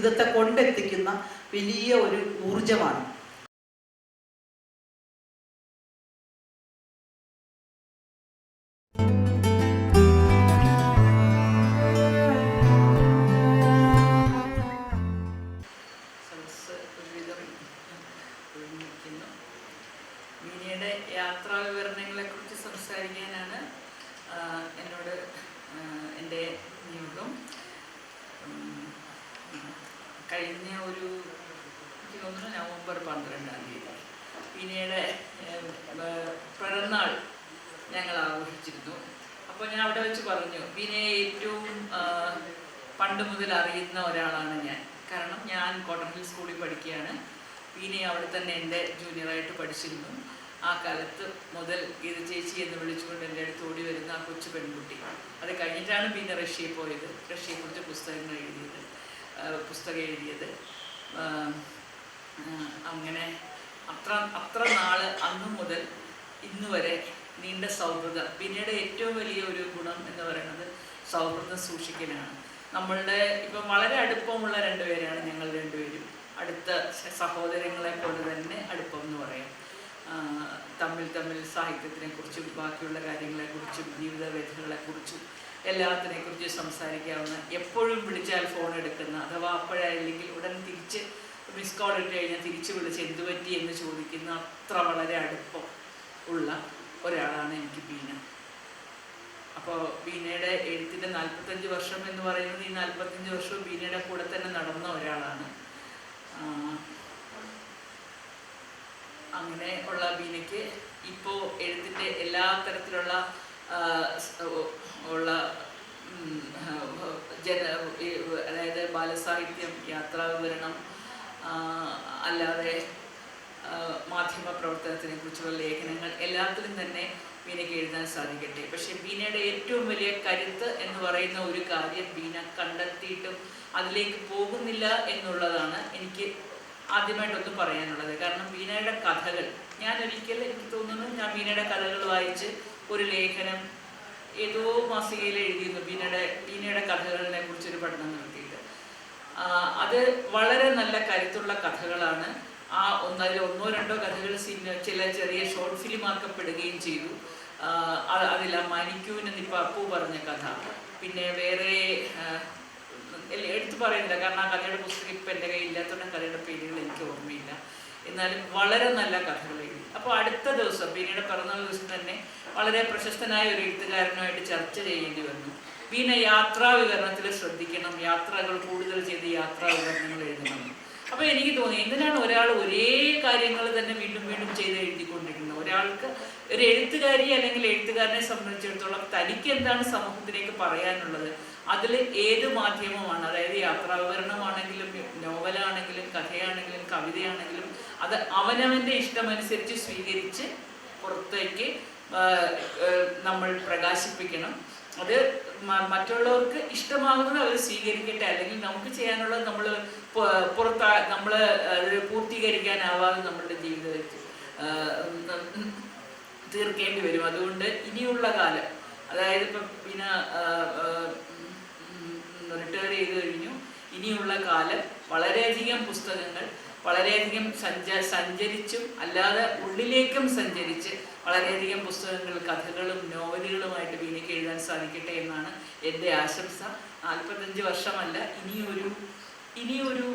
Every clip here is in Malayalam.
ജീവിതത്തെ കൊണ്ടെത്തിക്കുന്ന വലിയ ഒരു ഊർജമാണ് കഴിഞ്ഞ ഒരു തോന്നുന്നു നവംബർ പന്ത്രണ്ടാം തീയതി. പിന്നീട് പിറന്നാൾ ഞങ്ങൾ ആഘോഷിച്ചിരുന്നു. അപ്പോൾ ഞാൻ അവിടെ വെച്ച് പറഞ്ഞു വിനയെ ഏറ്റവും പണ്ട് മുതൽ അറിയുന്ന ഒരാളാണ് ഞാൻ. കാരണം ഞാൻ കോട്ടൺ ഹിൽ സ്കൂളിൽ പഠിക്കുകയാണ്. പിന്നെ അവിടെ തന്നെ എന്റെ ജൂനിയറായിട്ട് പഠിച്ചിരുന്നു. ആ കാലത്ത് മുതൽ ഗീത ചേച്ചി എന്ന് വിളിച്ചുകൊണ്ട് എന്റെ അടുത്ത് ഓടി വരുന്ന ആ കൊച്ചു പെൺകുട്ടി. അത് കഴിഞ്ഞിട്ടാണ് പിന്നെ റഷ്യയിൽ പോയത്. റഷ്യയെക്കുറിച്ച് പുസ്തകങ്ങൾ എഴുതിയത്. പുസ്തകം എഴുതിയത്. അങ്ങനെ അത്ര അത്ര നാൾ അന്നു മുതൽ ഇന്ന് വരെ നീണ്ട സൗഹൃദം പിന്നീട് ഏറ്റവും വലിയ ഒരു ഗുണം എന്ന് പറയുന്നത് സൗഹൃദം സൂക്ഷിക്കലാണ്. നമ്മളുടെ ഇപ്പം വളരെ അടുപ്പമുള്ള രണ്ടുപേരാണ് ഞങ്ങൾ രണ്ടുപേരും. അടുത്ത സഹോദരങ്ങളെ പോലെ തന്നെ അടുപ്പം എന്ന് പറയാം. തമ്മിൽ തമ്മിൽ സാഹിത്യത്തിനെ കുറിച്ചും ബാക്കിയുള്ള കാര്യങ്ങളെക്കുറിച്ചും ജീവിത വ്യഥകളെക്കുറിച്ചും എല്ലാത്തിനെ കുറിച്ച് സംസാരിക്കാവുന്ന എപ്പോഴും വിളിച്ചാൽ ഫോൺ എടുക്കുന്ന അഥവാ അപ്പോഴായില്ലെങ്കിൽ ഉടൻ തിരിച്ച് മിസ് കോൾ ഇട്ട് കഴിഞ്ഞാൽ തിരിച്ച് വിളിച്ച് എന്ത് പറ്റി എന്ന് ചോദിക്കുന്ന അത്ര വളരെ അടുപ്പം ഉള്ള ഒരാളാണ് എനിക്ക് ബീന. അപ്പോൾ ബീനയുടെ എഴുത്തിന്റെ നാൽപ്പത്തഞ്ച് വർഷം എന്ന് പറയുന്നത് ഈ നാൽപ്പത്തഞ്ച് വർഷവും ബീനയുടെ കൂടെ തന്നെ നടന്ന ഒരാളാണ്. അങ്ങനെ ഉള്ള ബീനയ്ക്ക് ഇപ്പോൾ എഴുത്തിന്റെ എല്ലാ തരത്തിലുള്ള ഉള്ള ഉം, ആ, ജന ഈ അതായത് ബാലസാഹിത്യം യാത്രാ വിവരണം അല്ലാതെ മാധ്യമ പ്രവർത്തനത്തിനെ കുറിച്ചുള്ള ലേഖനങ്ങൾ എല്ലാത്തിലും തന്നെ ബീനയ്ക്ക് എഴുതാൻ സാധിക്കട്ടെ. പക്ഷേ ബീനയുടെ ഏറ്റവും വലിയ കരുത്ത് എന്ന് പറയുന്ന ഒരു കാര്യം ബീന കണ്ടെത്തിയിട്ടും അതിലേക്ക് പോകുന്നില്ല എന്നുള്ളതാണ് എനിക്ക് ആദ്യമായിട്ടൊന്ന് പറയാനുള്ളത്. കാരണം ബീനയുടെ കഥകൾ ഞാൻ ഒരിക്കൽ എനിക്ക് തോന്നുന്നു ഞാൻ ബീനയുടെ കഥകൾ വായിച്ച് ഒരു ലേഖനം ഏതോ മാസികയിൽ എഴുതിയിരുന്നു. ബീനയുടെ ബീനയുടെ കഥകളിനെ കുറിച്ചൊരു പഠനം നടത്തിയിട്ട് ആ, അത് വളരെ നല്ല കരുത്തുള്ള കഥകളാണ്. ആ ഒന്നല്ല ഒന്നോ രണ്ടോ കഥകൾ സിനിമ ചില ചെറിയ ഷോർട്ട് ഫിലിം ആക്കപ്പെടുകയും ചെയ്തു. അതിൽ ആ മണിക്കൂവിന് ഇപ്പം അപ്പു പറഞ്ഞ കഥ. പിന്നെ വേറെ എടുത്തു പറയുന്നില്ല കാരണം ആ കഥയുടെ പുസ്തകം ഇപ്പം എന്റെ കയ്യിൽ ഇല്ലാത്തതുകൊണ്ട് കഥയുടെ പേരുകൾ എനിക്ക് ഓർമ്മയില്ല. എന്നാലും വളരെ നല്ല കഥകൾ എഴുതി. അപ്പോൾ അടുത്ത ദിവസം പിന്നീട് പിറന്നാൾ ദിവസം തന്നെ വളരെ പ്രശസ്തനായ ഒരു എഴുത്തുകാരനുമായിട്ട് ചർച്ച ചെയ്യേണ്ടി വന്നു. ബീന യാത്രാ വിവരണത്തിൽ ശ്രദ്ധിക്കണം. യാത്രകൾ കൂടുതൽ ചെയ്ത് യാത്രാ വിവരണങ്ങൾ എഴുതണം. അപ്പോൾ എനിക്ക് തോന്നി എന്തിനാണ് ഒരാൾ ഒരേ കാര്യങ്ങൾ തന്നെ വീണ്ടും വീണ്ടും ചെയ്ത് എഴുതിക്കൊണ്ടിരിക്കുന്നത്? ഒരാൾക്ക് ഒരു എഴുത്തുകാരി അല്ലെങ്കിൽ എഴുത്തുകാരനെ സംബന്ധിച്ചിടത്തോളം തനിക്ക് എന്താണ് സമൂഹത്തിലേക്ക് പറയാനുള്ളത്? അതിൽ ഏത് മാധ്യമമാണ്? അതായത് യാത്രാ വിവരണമാണെങ്കിലും നോവലാണെങ്കിലും കഥയാണെങ്കിലും കവിതയാണെങ്കിലും അത് അവനവന്റെ ഇഷ്ടമനുസരിച്ച് സ്വീകരിച്ച് പുറത്തേക്ക് നമ്മൾ പ്രകാശിപ്പിക്കണം. അത് മറ്റുള്ളവർക്ക് ഇഷ്ടമാകുന്നത് അവർ സ്വീകരിക്കട്ടെ. അല്ലെങ്കിൽ നമുക്ക് ചെയ്യാനുള്ളത് നമ്മൾ പുറത്താ നമ്മൾ പൂർത്തീകരിക്കാനാവാതെ നമ്മളുടെ ജീവിതത്തിൽ തീർക്കേണ്ടി വരും. അതുകൊണ്ട് ഇനിയുള്ള കാലം അതായത് ഇപ്പം പിന്നെ റിട്ടയർ ചെയ്ത് കഴിഞ്ഞു. ഇനിയുള്ള കാലം വളരെയധികം പുസ്തകങ്ങൾ വളരെയധികം സഞ്ച സഞ്ചരിച്ചും അല്ലാതെ ഉള്ളിലേക്കും സഞ്ചരിച്ച് വളരെയധികം പുസ്തകങ്ങൾ കഥകളും നോവലുകളുമായിട്ട് വീണയ്ക്ക് എഴുതാൻ സാധിക്കട്ടെ എന്നാണ് എന്റെ ആശംസ. നാൽപ്പത്തഞ്ച് വർഷമല്ല ഇനിയൊരു ഇനിയൊരു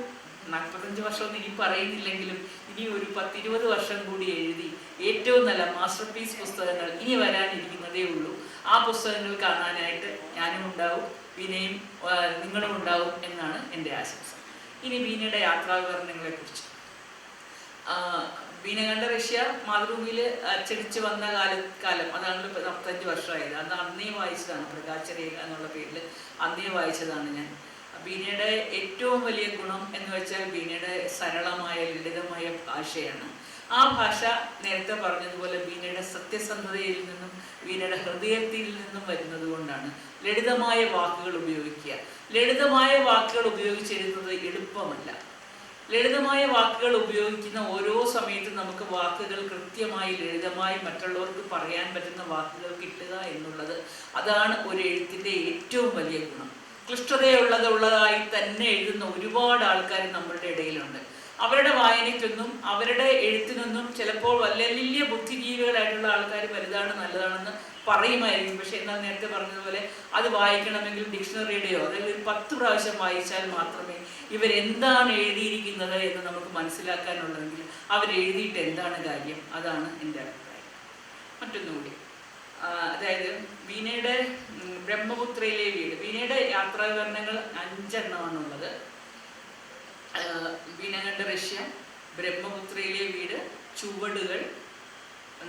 നാൽപ്പത്തഞ്ച് വർഷമൊന്നും ഇനി പറയുന്നില്ലെങ്കിലും ഇനി ഒരു പത്തിരുപത് വർഷം കൂടി എഴുതി ഏറ്റവും നല്ല മാസ്റ്റർ പീസ് പുസ്തകങ്ങൾ ഇനി വരാനിരിക്കുന്നതേ ഉള്ളൂ. ആ പുസ്തകങ്ങൾ കാണാനായിട്ട് ഞാനും ഉണ്ടാവും വിനയും നിങ്ങളും ഉണ്ടാവും എന്നാണ് എന്റെ ആശംസ. ഇനി ബീനയുടെ യാത്രാ കണ്ട റഷ്യ മാതൃഭൂമിയിൽ അച്ചടിച്ച് വന്ന കാല കാലം. അതാണ് നാൽപ്പത്തഞ്ച് വർഷമായത്. അന്ന് അന്നേ വായിച്ചതാണ് പ്രകാശരേഖ എന്നുള്ള പേരിൽ അന്നേ വായിച്ചതാണ് ഞാൻ. ബീനയുടെ ഏറ്റവും വലിയ ഗുണം എന്ന് വെച്ചാൽ ബീനയുടെ സരളമായ ലളിതമായ ഭാഷയാണ്. ആ ഭാഷ നേരത്തെ പറഞ്ഞതുപോലെ ബീനയുടെ സത്യസന്ധതയിൽ നിന്നും ബീനയുടെ ഹൃദയത്തിൽ നിന്നും വരുന്നത് കൊണ്ടാണ് ലളിതമായ വാക്കുകൾ ഉപയോഗിക്കുക. ലളിതമായ വാക്കുകൾ ഉപയോഗിച്ചിരുന്നത് എളുപ്പമല്ല. ലളിതമായ വാക്കുകൾ ഉപയോഗിക്കുന്ന ഓരോ സമയത്തും നമുക്ക് വാക്കുകൾ കൃത്യമായി ലളിതമായി മറ്റുള്ളവർക്ക് പറയാൻ പറ്റുന്ന വാക്കുകൾ കിട്ടുക എന്നുള്ളത് അതാണ് ഒരു എഴുത്തിന്റെ ഏറ്റവും വലിയ ഗുണം. ക്ലിഷ്ടതയുള്ളത് ഉള്ളതായി തന്നെ എഴുതുന്ന ഒരുപാട് ആൾക്കാർ നമ്മളുടെ ഇടയിലുണ്ട്. അവരുടെ വായനയ്ക്കൊന്നും അവരുടെ എഴുത്തിനൊന്നും ചിലപ്പോൾ വലിയ ബുദ്ധിജീവികളായിട്ടുള്ള ആൾക്കാർ വലുതാണ് നല്ലതാണെന്ന് പറയുമായിരിക്കും. പക്ഷെ എന്നാൽ നേരത്തെ പറഞ്ഞതുപോലെ അത് വായിക്കണമെങ്കിൽ ഡിക്ഷണറിയുടെയോ അതായത് ഒരു പത്ത് പ്രാവശ്യം വായിച്ചാൽ മാത്രമേ ഇവരെന്താണ് എഴുതിയിരിക്കുന്നത് എന്ന് നമുക്ക് മനസ്സിലാക്കാനുള്ളതെങ്കിൽ അവരെഴുതിയിട്ട് എന്താണ് കാര്യം? അതാണ് എന്റെ അഭിപ്രായം. മറ്റൊന്നുകൂടി. അതായത് വീണയുടെ ബ്രഹ്മപുത്രയിലെ വീട്. വീണയുടെ യാത്രാവിവരണങ്ങൾ അഞ്ചെണ്ണമാണുള്ളത്. കണ്ട റഷ്യ ബ്രഹ്മപുത്രയിലെ വീട് ചുവടുകൾ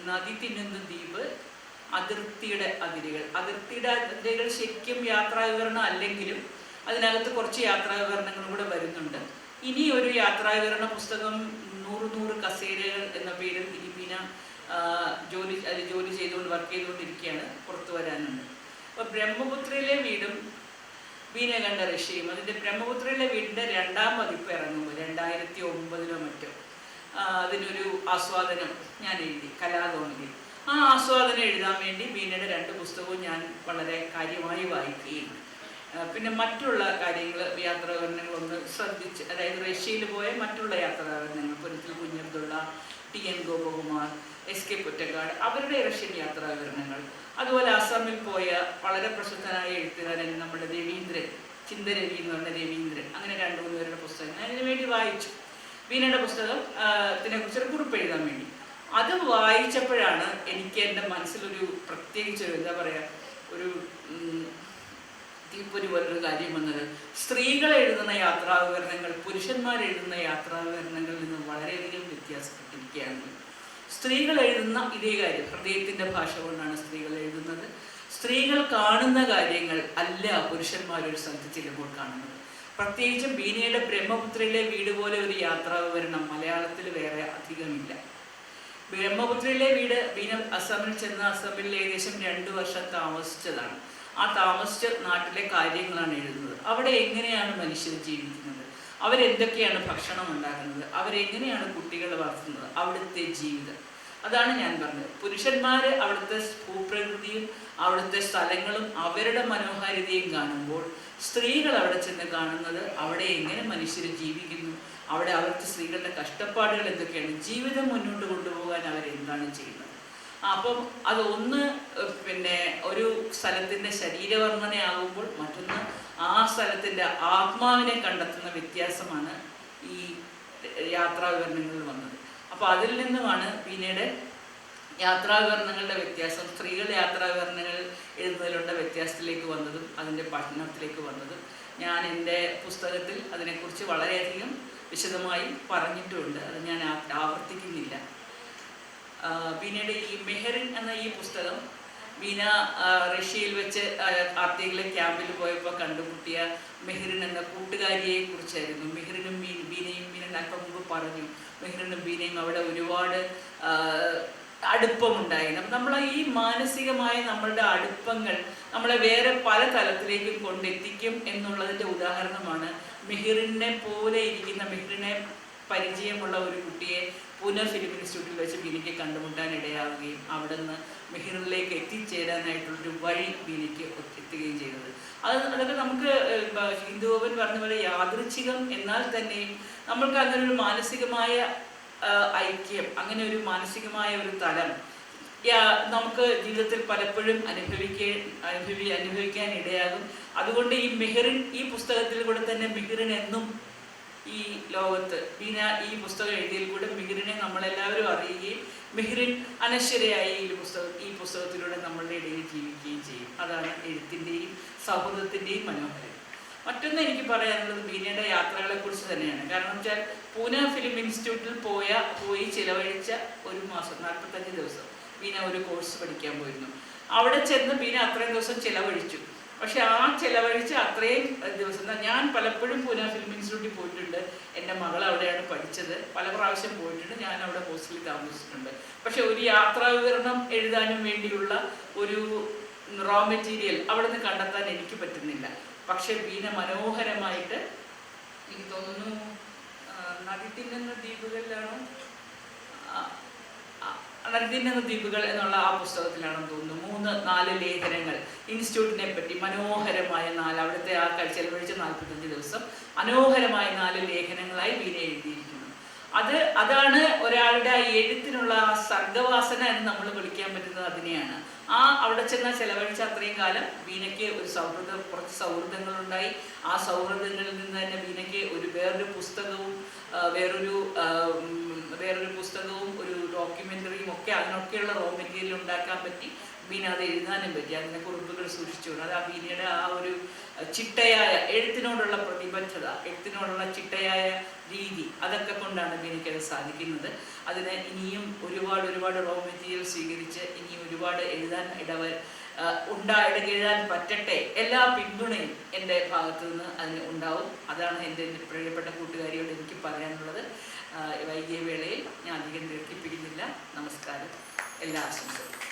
നദി തിന്നുന്ന ദ്വീപ് അതിർത്തിയുടെ അതിരുകൾ. അതിർത്തിയുടെ അതിരുകൾ ശരിക്കും യാത്രാവിവരണം അല്ലെങ്കിലും അതിനകത്ത് കുറച്ച് യാത്രാവിവരണങ്ങളും കൂടെ വരുന്നുണ്ട്. ഇനി ഒരു യാത്രാവിവരണ പുസ്തകം നൂറ് നൂറ് കസേരകൾ എന്ന പേരിൽ ആ, ജോലി ജോലി ചെയ്തുകൊണ്ട് വർക്ക് ചെയ്തുകൊണ്ടിരിക്കുകയാണ് പുറത്തു വരാനുണ്ട്. അപ്പോൾ ബ്രഹ്മപുത്രയിലെ വീടും ബീന ഋഷിയും അതിന്റെ ബ്രഹ്മപുത്രയിലെ വീടിന്റെ രണ്ടാം പതിപ്പ് ഇറങ്ങുമ്പോൾ രണ്ടായിരത്തി ഒമ്പതിലോ മറ്റോ അതിനൊരു ആസ്വാദനം ഞാൻ എഴുതി കലാതോണിയിൽ ആ ആസ്വാദനം എഴുതാൻ വേണ്ടി മീനയുടെ രണ്ട് പുസ്തകവും ഞാൻ വളരെ കാര്യമായി വായിക്കുകയും പിന്നെ മറ്റുള്ള കാര്യങ്ങൾ യാത്രാകരണങ്ങളൊന്ന് ശ്രദ്ധിച്ച് അതായത് റഷ്യയിൽ പോയ മറ്റുള്ള യാത്രാകരണങ്ങൾ പൊരുത്തിൽ Kunjabdulla T N Gopakumar S K Pottekkatt അവരുടെ റഷ്യൻ യാത്രാവിവരണങ്ങൾ അതുപോലെ അസമിൽ പോയ വളരെ പ്രശസ്തനായ എഴുത്തുകാരൻ നമ്മുടെ രവീന്ദ്രൻ ചിന്തരവി എന്ന് പറഞ്ഞ രവീന്ദ്രൻ. അങ്ങനെ രണ്ടു മൂന്ന് പേരുടെ പുസ്തകം ഞാൻ ഇതിനു വേണ്ടി വായിച്ചു. വീണയുടെ പുസ്തകം ഇതിനെ കുറിച്ചൊരു കുറിപ്പ് എഴുതാൻ വേണ്ടി. അത് വായിച്ചപ്പോഴാണ് എനിക്ക് എന്റെ മനസ്സിലൊരു പ്രത്യേകിച്ച് എന്താ പറയുക ഒരു തീപ്പൊരി പോലൊരു കാര്യം വന്നത്. സ്ത്രീകൾ എഴുതുന്ന യാത്രാവിവരണങ്ങൾ പുരുഷന്മാർ എഴുതുന്ന യാത്രാവിവരണങ്ങളിൽ നിന്ന് വളരെയധികം വ്യത്യാസപ്പെട്ടിരിക്കുകയാണ്. സ്ത്രീകൾ എഴുതുന്ന ഇതേ കാര്യം. ഹൃദയത്തിന്റെ ഭാഷ കൊണ്ടാണ് സ്ത്രീകൾ എഴുതുന്നത്. സ്ത്രീകൾ കാണുന്ന കാര്യങ്ങൾ അല്ല പുരുഷന്മാർ ഒരു സ്ഥലത്ത് ചെല്ലുമ്പോൾ കാണുന്നത്. പ്രത്യേകിച്ചും ബീനയുടെ ബ്രഹ്മപുത്രയിലെ വീട് പോലെ ഒരു യാത്രാ വിവരണം മലയാളത്തിൽ വേറെ അധികമില്ല. ബ്രഹ്മപുത്രയിലെ വീട് ബീന അസമിൽ ചെന്ന അസമിൽ ഏകദേശം രണ്ട് വർഷം താമസിച്ചതാണ്. ആ താമസിച്ച നാട്ടിലെ കാര്യങ്ങളാണ് എഴുതുന്നത്. അവിടെ എങ്ങനെയാണ് മനുഷ്യർ ജീവിക്കുന്നത്? അവരെന്തൊക്കെയാണ് ഭക്ഷണം ഉണ്ടാക്കുന്നത്? അവരെങ്ങനെയാണ് കുട്ടികൾ വളർത്തുന്നത്? അവിടുത്തെ ജീവിതം. അതാണ് ഞാൻ പറഞ്ഞത്. പുരുഷന്മാർ അവിടുത്തെ ഭൂപ്രകൃതിയും അവിടുത്തെ സ്ഥലങ്ങളും അവരുടെ മനോഹാരിതയും കാണുമ്പോൾ സ്ത്രീകൾ അവിടെ ചെന്ന് കാണുന്നത് അവിടെ എങ്ങനെ മനുഷ്യർ ജീവിക്കുന്നു? അവിടെ അവിടുത്തെ സ്ത്രീകളുടെ കഷ്ടപ്പാടുകൾ എന്തൊക്കെയാണ്? ജീവിതം മുന്നോട്ട് കൊണ്ടുപോകാൻ അവരെന്താണ് ചെയ്യുന്നത്? അപ്പം അത് ഒന്ന് പിന്നെ ഒരു സ്ഥലത്തിന്റെ ശരീരവർണനയാകുമ്പോൾ മറ്റൊന്ന് ആ സ്ഥലത്തിന്റെ ആത്മാവിനെ കണ്ടെത്തുന്ന വ്യത്യാസമാണ് ഈ യാത്രാ വിവരണങ്ങളിൽ വന്നത്. അപ്പോൾ അതിൽ നിന്നുമാണ് പിന്നീട് യാത്രാവിവരണങ്ങളുടെ വ്യത്യാസം സ്ത്രീകളുടെ യാത്രാവിവരണങ്ങൾ എഴുതുന്നതിലുള്ള വ്യത്യാസത്തിലേക്ക് വന്നതും അതിന്റെ പഠനത്തിലേക്ക് വന്നതും ഞാൻ എന്റെ പുസ്തകത്തിൽ അതിനെക്കുറിച്ച് വളരെയധികം വിശദമായി പറഞ്ഞിട്ടുമുണ്ട് അത് ഞാൻ ആവർത്തിക്കുന്നില്ല. ബീനയുടെ ഈ മെഹറിൻ എന്ന ഈ പുസ്തകം ആ, റഷ്യയിൽ വെച്ച് ആർത്തികളെ ക്യാമ്പിൽ പോയപ്പോൾ കണ്ടുമുട്ടിയ മെഹറിൻ എന്ന കൂട്ടുകാരിയെ കുറിച്ചായിരുന്നു. മെഹറിനും ബീ ബീനയും ബീന അല്പം മുമ്പ് പറഞ്ഞു മെഹറിനും ബീനയും അവിടെ ഒരുപാട് അടുപ്പമുണ്ടായിരുന്നു. നമ്മൾ ഈ മാനസികമായ നമ്മളുടെ അടുപ്പങ്ങൾ നമ്മളെ വേറെ പല തലത്തിലേക്കും കൊണ്ടെത്തിക്കും എന്നുള്ളതിന്റെ ഉദാഹരണമാണ് മെഹിറിനെ പോലെ ഇരിക്കുന്ന മെഹിറിനെ പരിചയമുള്ള ഒരു കുട്ടിയെ പൂനെ ഫിലിം ഇൻസ്റ്റിറ്റ്യൂട്ടിൽ വെച്ച് ബിനിക്ക് കണ്ടുമുട്ടാൻ ഇടയാവുകയും നിന്ന് മെഹ്റിലേക്ക് എത്തിച്ചേരാനായിട്ടുള്ളൊരു വഴി ബിനിക്ക് എത്തുകയും ചെയ്തത്. അത് അതൊക്കെ നമുക്ക് ഹിന്ദുഭവൻ പറഞ്ഞ പോലെ യാദൃച്ഛികം എന്നാൽ തന്നെ നമ്മൾക്ക് അങ്ങനെ ഒരു മാനസികമായ ഐക്യം അങ്ങനെ ഒരു മാനസികമായ ഒരു തലം നമുക്ക് ജീവിതത്തിൽ പലപ്പോഴും അനുഭവിക്കേ അനുഭവി അനുഭവിക്കാൻ ഇടയാകും. അതുകൊണ്ട് ഈ മെഹറിൻ ഈ പുസ്തകത്തിൽ കൂടെ തന്നെ മെഹറിൻ എന്നും ഈ ലോകത്ത്. ബീന ഈ പുസ്തകം എഴുതിയതിൽ കൂടെ മിഹിറിനെ നമ്മളെല്ലാവരും അറിയുകയും മിഹിറിൻ അനശ്വരയായി ഈ പുസ്തകം ഈ പുസ്തകത്തിലൂടെ നമ്മളുടെ ഇടയിൽ ജീവിക്കുകയും ചെയ്യും. അതാണ് എഴുത്തിന്റെയും സൗഹൃദത്തിന്റെയും മനോഹരം. മറ്റൊന്ന് എനിക്ക് പറയാനുള്ളത് ബീനയുടെ യാത്രകളെ കുറിച്ച് തന്നെയാണ്. കാരണം വെച്ചാൽ പൂനെ ഫിലിം ഇൻസ്റ്റിറ്റ്യൂട്ടിൽ പോയ പോയി ചിലവഴിച്ച ഒരു മാസം നാൽപ്പത്തഞ്ച് ദിവസം ബീന ഒരു കോഴ്സ് പഠിക്കാൻ പോയിരുന്നു. അവിടെ ചെന്ന് ബീന അത്രയും ദിവസം ചിലവഴിച്ചു. പക്ഷെ ആ ചെലവഴിച്ച അത്രയും ദിവസം ഞാൻ പലപ്പോഴും പൂന ഫിലിം ഇൻസ്റ്റിറ്റ്യൂട്ടിൽ പോയിട്ടുണ്ട്. എന്റെ മകൾ അവിടെയാണ് പഠിച്ചത്. പല പ്രാവശ്യം പോയിട്ടുണ്ട്. ഞാൻ അവിടെ ഹോസ്റ്റലിൽ താമസിച്ചിട്ടുണ്ട്. പക്ഷെ ഒരു യാത്രാ വിവരണം എഴുതാനും വേണ്ടിയുള്ള ഒരു റോ മെറ്റീരിയൽ അവിടെ നിന്ന് കണ്ടെത്താൻ എനിക്ക് പറ്റുന്നില്ല. പക്ഷെ വീന മനോഹരമായിട്ട് എനിക്ക് തോന്നുന്നു നദി തിന്നുന്ന ദ്വീപുകളിലാണോ? ആ, ദ്വീപുകൾ എന്നുള്ള ആ പുസ്തകത്തിലാണെന്ന് തോന്നുന്നു. മൂന്ന് നാല് ലേഖനങ്ങൾ. ഇൻസ്റ്റിറ്റ്യൂട്ടിനെ പറ്റി മനോഹരമായ നാല്. അവിടുത്തെ ആ ചെലവഴിച്ച നാൽപ്പത്തഞ്ച് ദിവസം മനോഹരമായ നാല് ലേഖനങ്ങളായി വീണ എഴുതിയിരിക്കുന്നു. അത് അതാണ് ഒരാളുടെ എഴുത്തിനുള്ള സർഗവാസന എന്ന് നമ്മൾ വിളിക്കാൻ പറ്റുന്നത് അതിനെയാണ്. ആ അവിടെ ചെന്ന ചെലവഴിച്ച അത്രയും കാലം വീനയ്ക്ക് ഒരു സൗഹൃദ കുറച്ച് സൗഹൃദങ്ങളുണ്ടായി. ആ സൗഹൃദങ്ങളിൽ നിന്ന് തന്നെ വീണയ്ക്ക് ഒരു വേറൊരു പുസ്തകവും വേറൊരു പുസ്തകവും ഒരു ഡോക്യുമെന്ററിയും ഒക്കെ അതിനൊക്കെയുള്ള റോ മെറ്റീരിയൽ ഉണ്ടാക്കാൻ പറ്റി. ബീന അത് എഴുതാനും പറ്റി. അതിന്റെ കുറിപ്പുകൾ സൂക്ഷിച്ചുകൊണ്ട്. അത് ആ ബീനയുടെ ആ ഒരു ചിട്ടയായ എഴുത്തിനോടുള്ള പ്രതിബദ്ധത എഴുത്തിനോടുള്ള ചിട്ടയായ രീതി അതൊക്കെ കൊണ്ടാണ് ബീനയ്ക്കത് സാധിക്കുന്നത്. അതിന് ഇനിയും ഒരുപാട് ഒരുപാട് റോ മെറ്റീരിയൽ സ്വീകരിച്ച് ഇനിയും ഒരുപാട് എഴുതാൻ ഇടവ് ഉണ്ടായിട്ട് എഴുതാൻ പറ്റട്ടെ. എല്ലാ പിന്തുണയും എന്റെ ഭാഗത്തു നിന്ന് അതിന് ഉണ്ടാവും. അതാണ് എന്റെ പ്രിയപ്പെട്ട കൂട്ടുകാരിയോട് എനിക്ക് പറയാനുള്ളത്. വൈകിയ വേളയിൽ ഞാൻ അധികം ദീർഘിപ്പിക്കുന്നില്ല. നമസ്കാരം. എല്ലാ ആശംസകളും